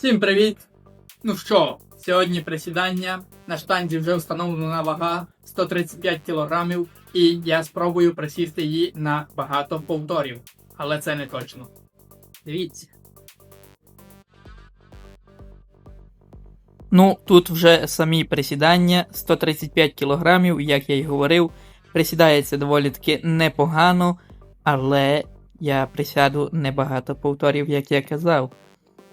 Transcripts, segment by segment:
Всім привіт! Ну що, сьогодні присідання. На штанзі вже встановлена вага 135 кг, і я спробую присісти її на багато повторів. Але це не точно. Дивіться. Ну, тут вже самі присідання 135 кг, як я й говорив. Присідається доволі таки непогано, але я присяду небагато повторів, як я казав.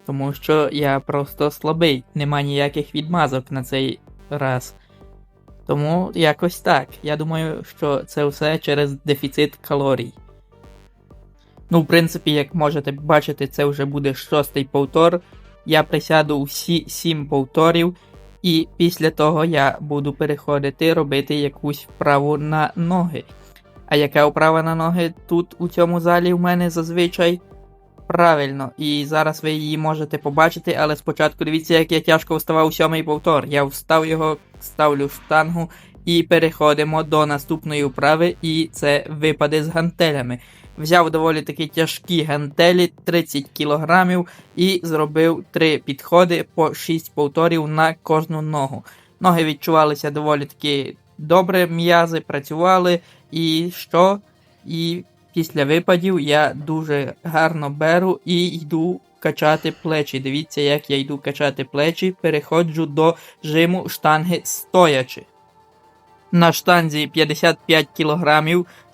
Тому що я просто слабий, нема ніяких відмазок на цей раз. Тому якось так. Я думаю, що це все через дефіцит калорій. Ну, в принципі, як можете бачити, це вже буде шостий повтор. Я присяду всі сім повторів, і після того я буду переходити робити якусь вправу на ноги. А яка вправа на ноги тут у цьому залі в мене зазвичай? Правильно, і зараз ви її можете побачити, але спочатку дивіться, як я тяжко вставав сьомий повтор. Я встав його, ставлю штангу і переходимо до наступної вправи, і це випади з гантелями. Взяв доволі таки тяжкі гантелі 30 кг і зробив 3 підходи по 6 повторів на кожну ногу. Ноги відчувалися доволі таки добре, м'язи працювали, і що? І після випадів я дуже гарно беру і йду качати плечі. Дивіться, як я йду качати плечі, переходжу до жиму штанги стоячи. На штанзі 55 кг,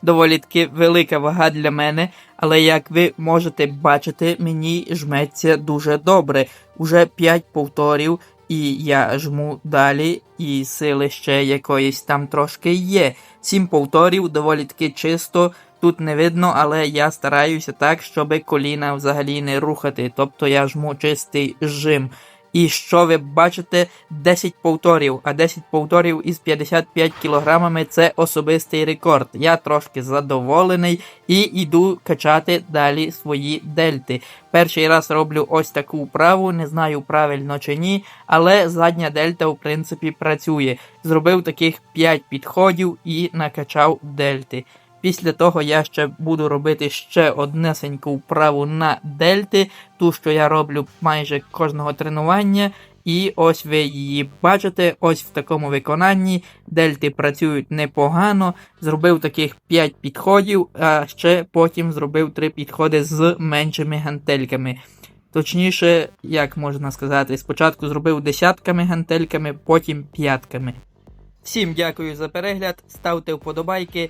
доволі таки велика вага для мене, але як ви можете бачити, мені жметься дуже добре. Уже 5 повторів, і я жму далі, і сили ще якоїсь там трошки є. Сім повторів, доволі таки чисто. Тут не видно, але я стараюся так, щоб коліна взагалі не рухати. Тобто я жму чистий жим. І що ви бачите, 10 повторів, а 10 повторів із 55 кілограмами це особистий рекорд. Я трошки задоволений і йду качати далі свої дельти. Перший раз роблю ось таку вправу, не знаю правильно чи ні, але задня дельта в принципі працює. Зробив таких 5 підходів і накачав дельти. Після того я ще буду робити ще однесеньку вправу на дельти, ту, що я роблю майже кожного тренування. І ось ви її бачите, ось в такому виконанні. Дельти працюють непогано. Зробив таких 5 підходів, а ще потім зробив 3 підходи з меншими гантельками. Точніше, як можна сказати, спочатку зробив десятками гантельками, потім п'ятками. Всім дякую за перегляд, ставте вподобайки,